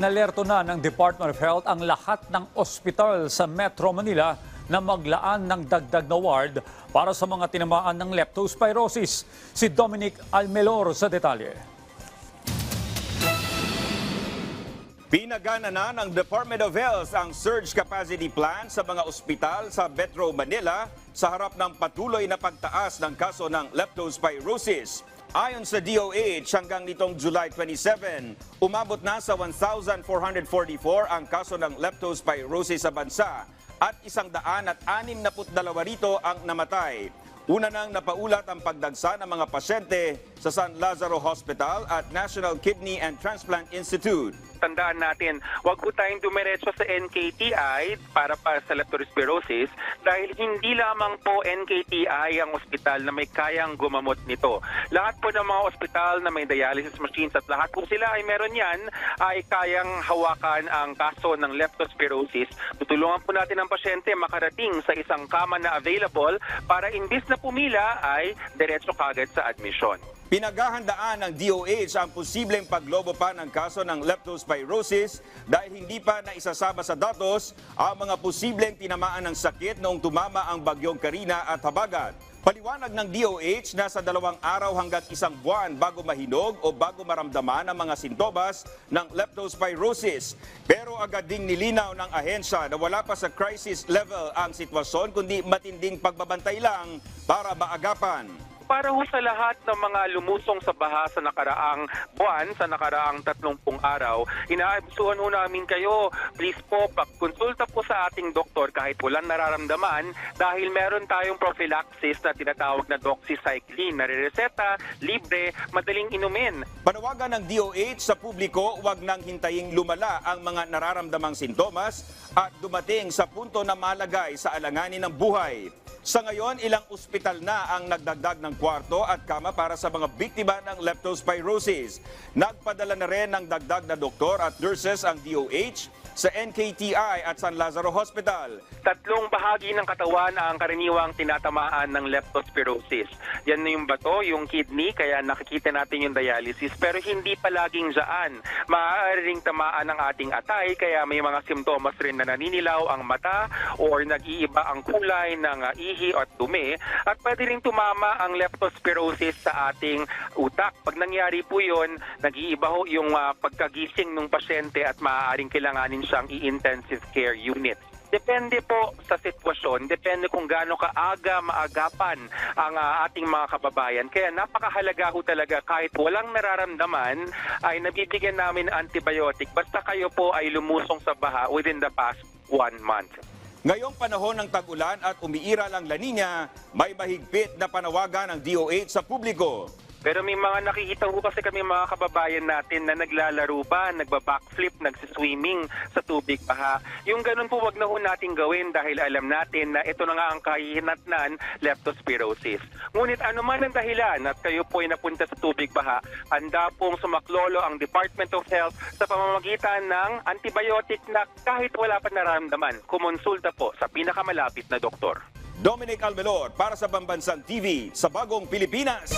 Inalerto na ng Department of Health ang lahat ng ospital sa Metro Manila na maglaan ng dagdag na ward para sa mga tinamaan ng leptospirosis. Si Dominic Almelor sa detalye. Pinagana na ng Department of Health ang surge capacity plan sa mga ospital sa Metro Manila sa harap ng patuloy na pagtaas ng kaso ng leptospirosis. Ayon sa DOH, hanggang nitong July 27, umabot na sa 1,444 ang kaso ng leptospirosis sa bansa at isang daan at anim na putdalawa rito ang namatay. Una nang napaulat ang pagdagsa ng mga pasyente sa San Lazaro Hospital at National Kidney and Transplant Institute. Tandaan natin, wag po tayong dumiretso sa NKTI para pa sa leptospirosis dahil hindi lamang po NKTI ang ospital na may kayang gumamot nito. Lahat po ng mga ospital na may dialysis machines at lahat po sila ay meron yan ay kayang hawakan ang kaso ng leptospirosis. Tutulungan po natin ang pasyente makarating sa isang kama na available para imbis na pumila ay diretso kagad sa admission. Pinaghahandaan ng DOH ang posibleng paglobo pa ng kaso ng leptospirosis dahil hindi pa naisasama sa datos ang mga posibleng tinamaan ng sakit noong tumama ang bagyong Karina at Habagat. Paliwanag ng DOH na sa dalawang araw hanggang isang buwan bago mahinog o bago maramdaman ang mga sintomas ng leptospirosis. Pero agad ding nilinaw ng ahensya na wala pa sa crisis level ang sitwasyon kundi matinding pagbabantay lang para maagapan. Para ho sa lahat ng mga lumusong sa baha sa nakaraang buwan, sa nakaraang 30 araw, inaabisuhan ho namin kayo, please po, pagkonsulta po sa ating doktor kahit walang nararamdaman dahil meron tayong prophylaxis na tinatawag na doxycycline na reseta, libre, madaling inumin. Panawagan ng DOH sa publiko huwag nang hintaying lumala ang mga nararamdamang sintomas at dumating sa punto na malagay sa alanganin ng buhay. Sa ngayon, ilang ospital na ang nagdagdag ng kwarto at kama para sa mga biktima ng leptospirosis. Nagpadala na rin ng dagdag na doktor at nurses ang DOH sa NKTI at San Lazaro Hospital. Tatlong bahagi ng katawan ang karaniwang tinatamaan ng leptospirosis. Yan na yung bato, yung kidney, kaya nakikita natin yung dialysis, pero hindi palaging dyan. Maaari ring tamaan ng ating atay, kaya may mga simptomas rin na naninilaw ang mata or nag-iiba ang kulay ng ihi at dumi. At pwede ring tumama ang leptospirosis sa ating utak. Pag nangyari po yun, nag-iiba ho yung uh, pagkagising ng pasyente at maaaring kailanganin siyang i-intensive care unit. Depende po sa sitwasyon, depende kung gaano kaaga maagapan ang ah, ating mga kababayan. Kaya napakahalaga ho talaga kahit walang nararamdaman ay nabibigyan namin antibiotic basta kayo po ay lumusong sa baha within the past one month. Ngayong panahon ng tag-ulan at umiiral ang La Nina, may mahigpit na panawagan ng DOH sa publiko. Pero may mga nakikita ho kasi kami mga kababayan natin na naglalaro ba, nagba-backflip, nagsiswimming sa tubig baha. Yung ganun po wag na ho natin gawin dahil alam natin na ito na nga ang kahihinatnan, leptospirosis. Ngunit ano man ang dahilan at kayo po ay napunta sa tubig baha, handa pong sumaklolo ang Department of Health sa pamamagitan ng antibiotic na kahit wala pa nararamdaman, kumonsulta po sa pinakamalapit na doktor. Dominic Almelor para sa Bambansang TV sa Bagong Pilipinas.